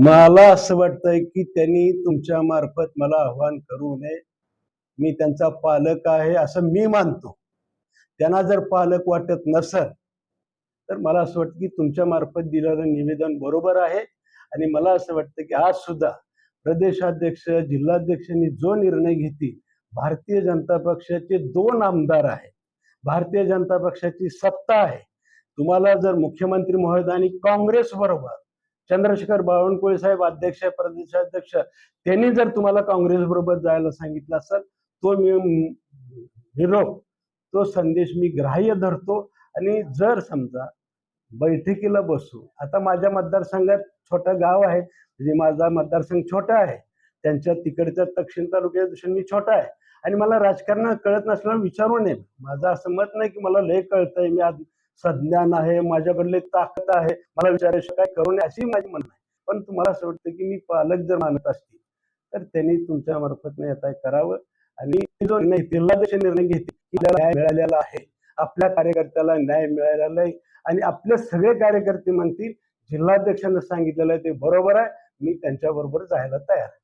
मला असं वाटतंय की त्यांनी तुमच्या मार्फत मला आव्हान करू नये. मी त्यांचा पालक आहे असं मी मानतो. त्यांना जर पालक वाटत नसत तर मला असं वाटतं की तुमच्या मार्फत दिलेलं निवेदन बरोबर आहे. आणि मला असं वाटतं की आज सुद्धा प्रदेशाध्यक्ष जिल्हाध्यक्षांनी जो निर्णय घेतील भारतीय जनता पक्षाचे दोन आमदार आहेत. भारतीय जनता पक्षाची सत्ता आहे. तुम्हाला जर मुख्यमंत्री महोदयांनी काँग्रेस बरोबर चंद्रशेखर बावनकुळे साहेब अध्यक्ष प्रदेशाध्यक्ष त्यांनी जर तुम्हाला काँग्रेस बरोबर जायला सांगितलं असेल तो मी निरोप तो संदेश मी ग्राह्य धरतो. आणि जर समजा बैठकीला बसू आता माझ्या मतदारसंघात छोटं गाव आहे म्हणजे माझा मतदारसंघ छोटा आहे त्यांच्या तिकडच्या दक्षिण तालुक्याच्या दृष्टीने मी छोटा आहे. आणि मला राजकारण कळत नसल्यामुळे विचारू नये. माझं असं मत नाही की मला लय कळतंय मी आज सज्ञान आहे माझ्याकडले ताकद आहे. मला विचारायचं काय करू नये? अशी माझी म्हणणं आहे. पण तुम्हाला असं वाटतं की मी पालक जर मानत असतील तर त्यांनी तुमच्या मार्फत येता करावं. आणि जो निर्णय जिल्हाध्यक्ष निर्णय घेतील की त्याला न्याय मिळालेला आहे. आपल्या कार्यकर्त्याला न्याय मिळालेला आहे आणि आपले सगळे कार्यकर्ते म्हणतील जिल्हाध्यक्षांना सांगितलेलं आहे ते बरोबर आहे. मी त्यांच्या बरोबर जायला तयार आहे.